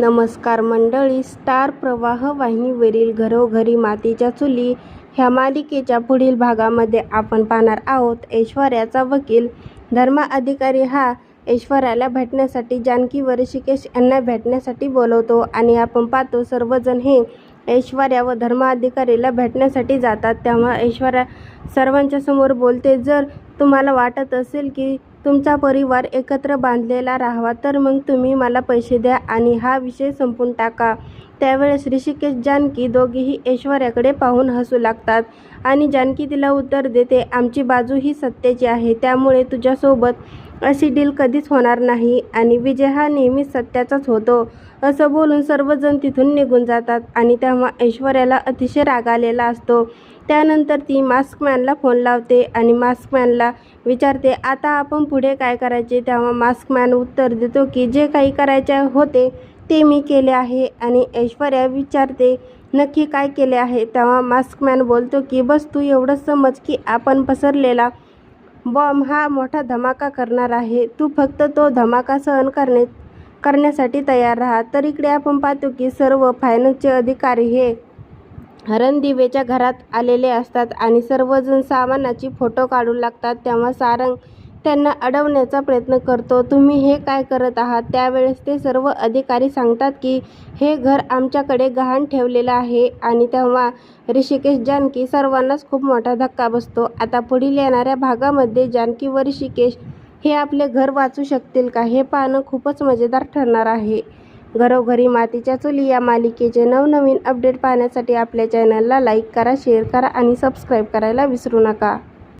नमस्कार मंडळी स्टार प्रवाह वाहिनीवरील घरोघरी मातीच्या चुली ह्या मालिकेच्या पुढील भागामध्ये आपण पाहणार आहोत. ऐश्वर्याचा वकील धर्मा अधिकारी हा ऐश्वर्याला भेटण्यासाठी जानकी व ऋषिकेश यांना भेटण्यासाठी बोलवतो आणि आपण पाहतो सर्वजण हे ऐश्वर्या व धर्माधिकारीला भेटण्यासाठी जातात. तेव्हा ऐश्वर्या सर्वांच्या समोर बोलते जर तुम्हाला वाटत असेल की तुमचा परिवार एकत्र बांधलेला राहावा तर मग तुम्ही मला पैसे द्या आणि हा विषय संपून टाका. त्यावेळेस ऋषिकेश जानकी दोघेही ऐश्वर्याकडे पाहून हसू लागतात आणि जानकी तिला उत्तर देते आमची बाजू ही सत्तेची आहे त्यामुळे तुझ्यासोबत अशी डील कधीच होणार नाही आणि विजय हा नेहमीच सत्याचाच होतो. असं बोलून सर्वजण तिथून निघून जातात आणि तेव्हा ऐश्वर्याला अतिशय राग आलेला असतो. त्यानंतर ती मास्कमॅनला फोन लावते आणि मास्कमॅनला विचारते आता आपण पुढे काय करायचे? तेव्हा मास्कमॅन उत्तर देतो की जे काही करायचे होते ते मी केले आहे. आणि ऐश्वर्या विचारते नक्की काय केले आहे? तेव्हा मास्कमॅन बोलतो की बस तू एवढंच समज की आपण पसरलेला बॉम्ब हा मोठा धमाका करणार आहे. तू फक्त तो धमाका सहन करणे करण्यासाठी तयार राहा. तर इकडे आपण पाहतो की सर्व फायनान्सचे अधिकारी हे हरणदिवेच्या घरात आलेले असतात आणि सर्वजण सामानाची फोटो काढू लागतात. तेव्हा सारंग त्यांना अडवण्याचा प्रयत्न करतो. तुम्ही हे काय करत आहात? त्यावेळेस ते सर्व अधिकारी सांगतात की हे घर आमच्याकडे गहाण ठेवलेलं आहे आणि तेव्हा ऋषिकेश जानकी सर्वांनाच खूप मोठा धक्का बसतो. आता पुढील येणाऱ्या भागामध्ये जानकी व ऋषिकेश हे आपले घर वाचू शकतील का? हे पाहणं खूपच मजेदार ठरणार आहे. घरोघरी मातीच्या चुली या मालिकेचे नवनवीन अपडेट पाहण्यासाठी आपल्या चॅनलला लाईक करा शेअर करा आणि सबस्क्राईब करायला विसरू नका.